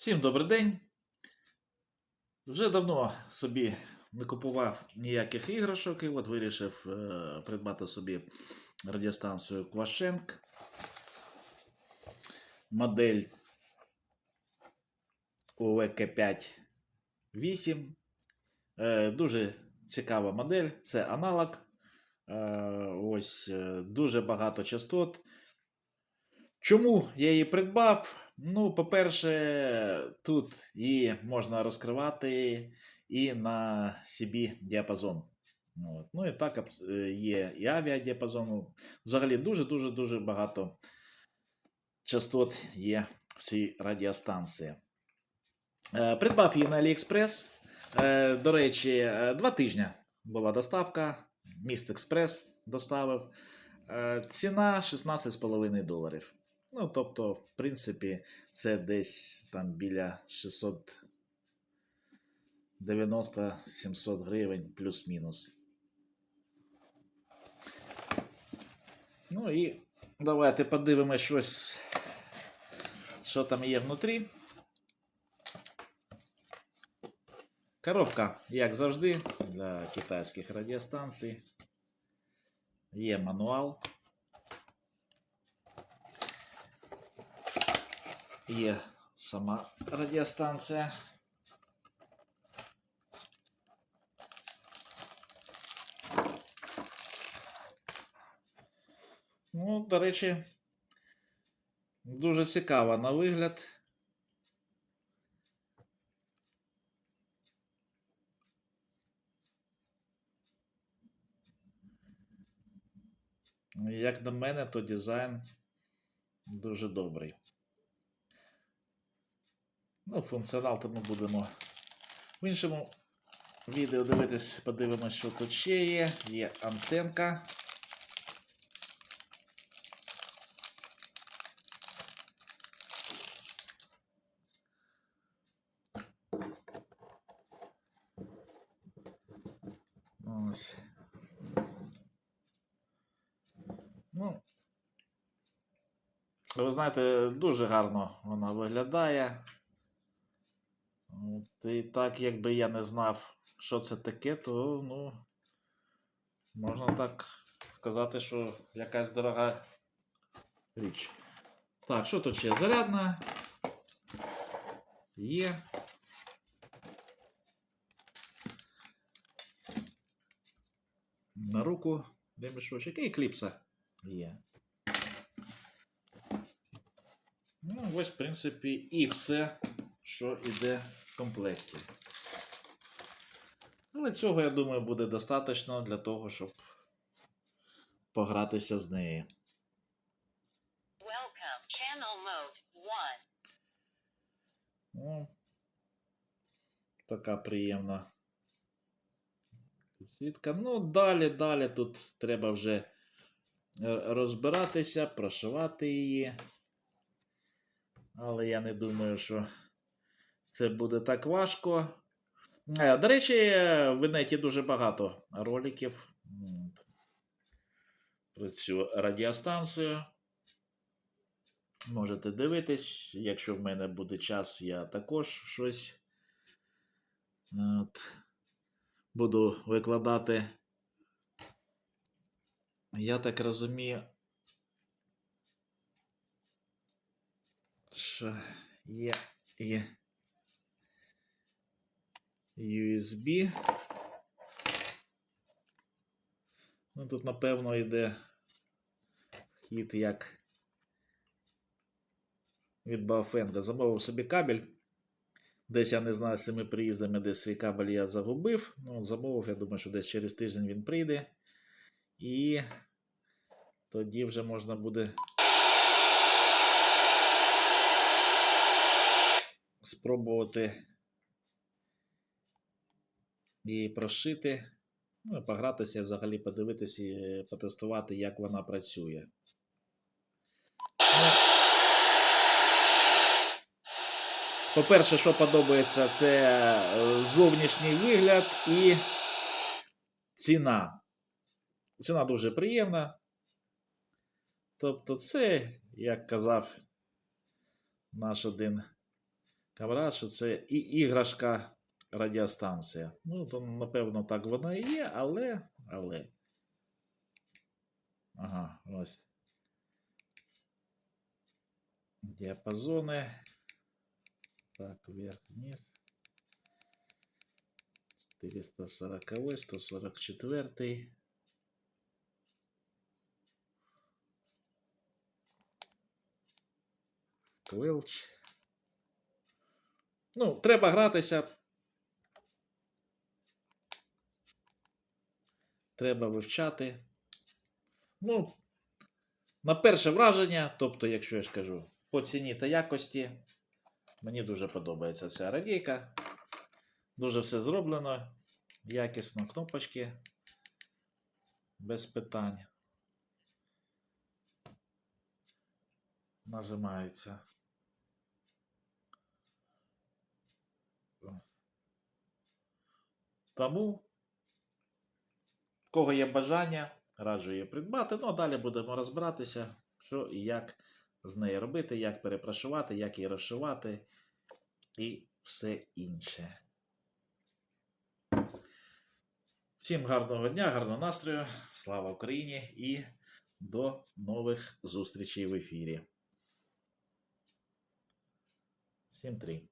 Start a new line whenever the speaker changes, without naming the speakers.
Всім добрий день. Вже давно собі не купував ніяких іграшок і от вирішив е, придбати собі радіостанцію Квашенк. Модель УВК5 8. Е, дуже цікава модель. Це аналог. Е, ось е, дуже багато частот. Чому я її придбав? Ну, по-перше, тут її можна розкривати і на CB діапазон. От. Ну і так е, є і авіадіапазону. Взагалі дуже-дуже дуже багато частот є в цій радіостанції. Е, Придбав її на AliExpress. Е, До речі, два тижні була доставка. Міст Експрес доставив. Ціна 16,5 доларів. Ну, тобто, в принципі, це десь там біля 690-700 гривень плюс-мінус. Ну і давайте подивимось щось, що там є внутрі. Коробка, як завжди, для китайських радіостанцій. Є мануал. Є сама радіостанція. Ну, до речі, дуже цікава на вигляд. Як на мене, то дизайн дуже добрий. Ну, функціонал то ми будемо в іншому відео дивитись, подивимось, що тут ще є. Є антенка. Ну, ви знаєте, дуже гарно вона виглядає. От, і так, якби я не знав, що це таке, то ну, можна так сказати, що якась дорога річ. Так, що тут ще? Зарядна. Є. На руку ремішочок і кліпса є. Ну, ось, в принципі, і все, що йде комплекті. Але цього, я думаю, буде достатньо для того, щоб погратися з нею.
Welcome. Channel mode 1.
Ну, така приємна підсвітка. Ну, далі, далі тут треба вже е, розбиратися, прошивати її. Але я не думаю, що це буде так важко. Е, До речі, в інеті дуже багато роликів про цю радіостанцію. Можете дивитись, якщо в мене буде час, я також щось от, буду викладати. Я так розумію, що є, є USB. Ну, тут, напевно, йде вхід як від Баофенга. Замовив собі кабель. Десь я не знаю, з цими приїздами, десь свій кабель я загубив. Ну, замовив, я думаю, що десь через тиждень він прийде. І тоді вже можна буде спробувати її прошити. Ну, і погратися, взагалі подивитися і потестувати, як вона працює. Ну, По-перше, що подобається, це е, зовнішній вигляд і ціна. Ціна дуже приємна. Тобто, це, як казав наш один Камрад, що це і іграшка радіостанція. Ну, то, напевно, так вона і є, але. але. Ага, ось. Діапазони. Так, вверх, вниз. 440, 144. Квелч. Ну, треба гратися. Треба вивчати. Ну, на перше враження, тобто, якщо я ж кажу, по ціні та якості, мені дуже подобається ця радійка. Дуже все зроблено. Якісно кнопочки. Без питань. Нажимаються. Ось. Тому, в кого є бажання, раджу її придбати. Ну, а далі будемо розбиратися, що і як з нею робити, як перепрашувати, як її розшивати і все інше. Всім гарного дня, гарного настрою, слава Україні і до нових зустрічей в ефірі. Всім три.